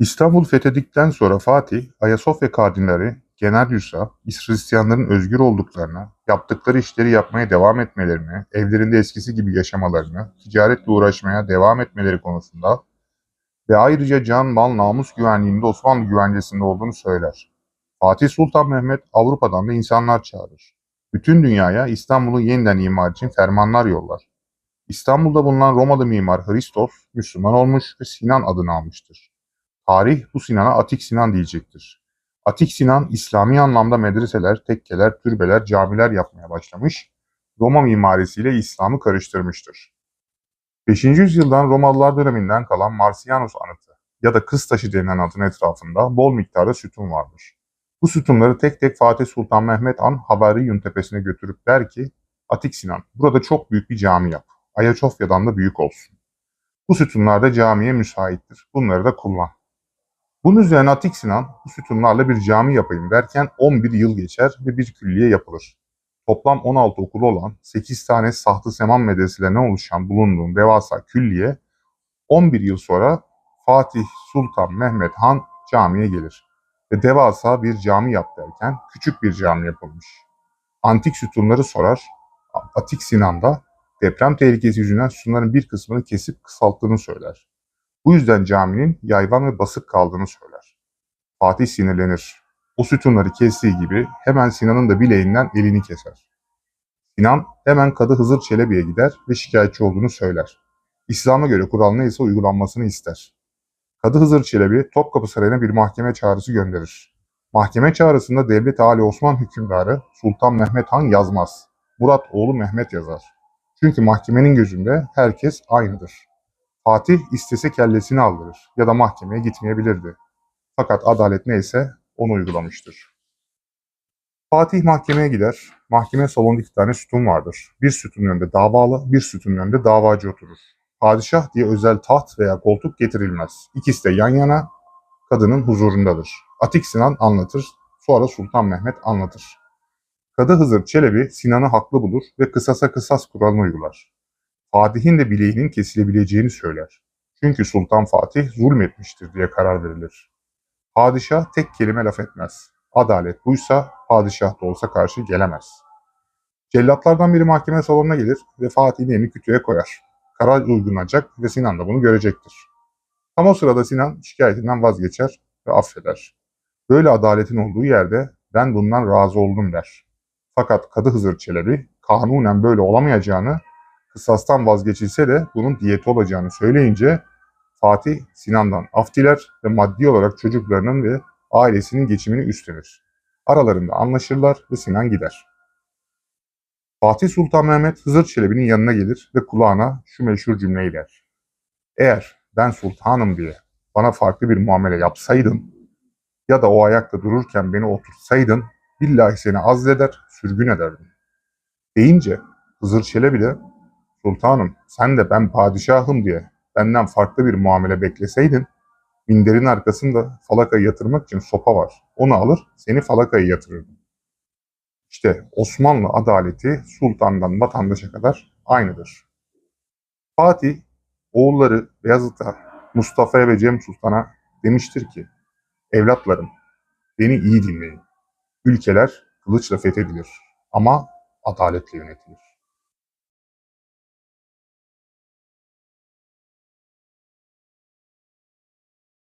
İstanbul fethedildikten sonra Fatih, Ayasofya kardinali Genadius'a Hristiyanların özgür olduklarını, yaptıkları işleri yapmaya devam etmelerini, evlerinde eskisi gibi yaşamalarını, ticaretle uğraşmaya devam etmeleri konusunda ve ayrıca can, mal, namus güvenliğinde Osmanlı güvencesinde olduğunu söyler. Fatih Sultan Mehmet Avrupa'dan da insanlar çağırır. Bütün dünyaya İstanbul'u yeniden imar için fermanlar yollar. İstanbul'da bulunan Romalı mimar Hristos Müslüman olmuş ve Sinan adını almıştır. Tarih bu Sinan'a Atik Sinan diyecektir. Atik Sinan İslami anlamda medreseler, tekkeler, türbeler, camiler yapmaya başlamış, Roma mimarisiyle İslam'ı karıştırmıştır. 5. yüzyıldan Romalılar döneminden kalan Marcianus anıtı ya da kız taşı denilen adın etrafında bol miktarda sütun vardır. Bu sütunları tek tek Fatih Sultan Mehmet Han Haberiyun tepesine götürüp der ki, Atik Sinan, burada çok büyük bir cami yap. Ayasofya'dan da büyük olsun. Bu sütunlar da camiye müsaittir. Bunları da kullan. Bunun üzerine Atik Sinan bu sütunlarla bir cami yapayım derken 11 yıl geçer ve bir külliye yapılır. Toplam 16 okulu olan 8 tane sahtı seman medreselerine oluşan bulunduğun devasa külliye 11 yıl sonra Fatih Sultan Mehmet Han camiye gelir ve devasa bir cami yap derken küçük bir cami yapılmış. Antik sütunları sorar, Atik Sinan da deprem tehlikesi yüzünden sütunların bir kısmını kesip kısalttığını söyler. Bu yüzden caminin yayvan ve basık kaldığını söyler. Fatih sinirlenir. O sütunları kestiği gibi hemen Sinan'ın da bileğinden elini keser. Sinan hemen Kadı Hızır Çelebi'ye gider ve şikayetçi olduğunu söyler. İslam'a göre kural neyse uygulanmasını ister. Kadı Hızır Çelebi Topkapı Sarayı'na bir mahkeme çağrısı gönderir. Mahkeme çağrısında Devlet Ali Osman hükümdarı Sultan Mehmet Han yazmaz. Murat oğlu Mehmet yazar. Çünkü mahkemenin gözünde herkes aynıdır. Fatih istese kellesini aldırır ya da mahkemeye gitmeyebilirdi. Fakat adalet neyse onu uygulamıştır. Fatih mahkemeye gider. Mahkeme salonunda iki tane sütun vardır. Bir sütunun önünde davalı, bir sütunun önünde davacı oturur. Padişah diye özel taht veya koltuk getirilmez. İkisi de yan yana kadının huzurundadır. Atik Sinan anlatır, sonra Sultan Mehmet anlatır. Kadı Hızır Çelebi Sinan'ı haklı bulur ve kısasa kısas kuralını uygular. Fatih'in de bileğinin kesilebileceğini söyler. Çünkü Sultan Fatih zulmetmiştir diye karar verilir. Padişah tek kelime laf etmez. Adalet buysa padişah da olsa karşı gelemez. Cellatlardan biri mahkeme salonuna gelir ve Fatih'in elini kütüğe koyar. Karar uygulanacak ve Sinan da bunu görecektir. Tam o sırada Sinan şikayetinden vazgeçer ve affeder. Böyle adaletin olduğu yerde ben bundan razı oldum der. Fakat Kadı Hızır Çelebi kanunen böyle olamayacağını kısastan vazgeçilse de bunun diyeti olacağını söyleyince Fatih Sinan'dan af diler ve maddi olarak çocuklarının ve ailesinin geçimini üstlenir. Aralarında anlaşırlar ve Sinan gider. Fatih Sultan Mehmet Hızır Çelebi'nin yanına gelir ve kulağına şu meşhur cümleyi der. Eğer ben sultanım diye bana farklı bir muamele yapsaydın ya da o ayakta dururken beni oturtsaydın billahi seni azleder, sürgün ederdim. Deyince Hızır Çelebi de Sultanım sen de ben padişahım diye benden farklı bir muamele bekleseydin minderin arkasında falakayı yatırmak için sopa var. Onu alır seni falakaya yatırırdım. İşte Osmanlı adaleti sultandan vatandaşa kadar aynıdır. Fatih oğulları Beyazıt'a, Mustafa'ya ve Cem Sultan'a demiştir ki evlatlarım beni iyi dinleyin. Ülkeler kılıçla fethedilir ama adaletle yönetilir.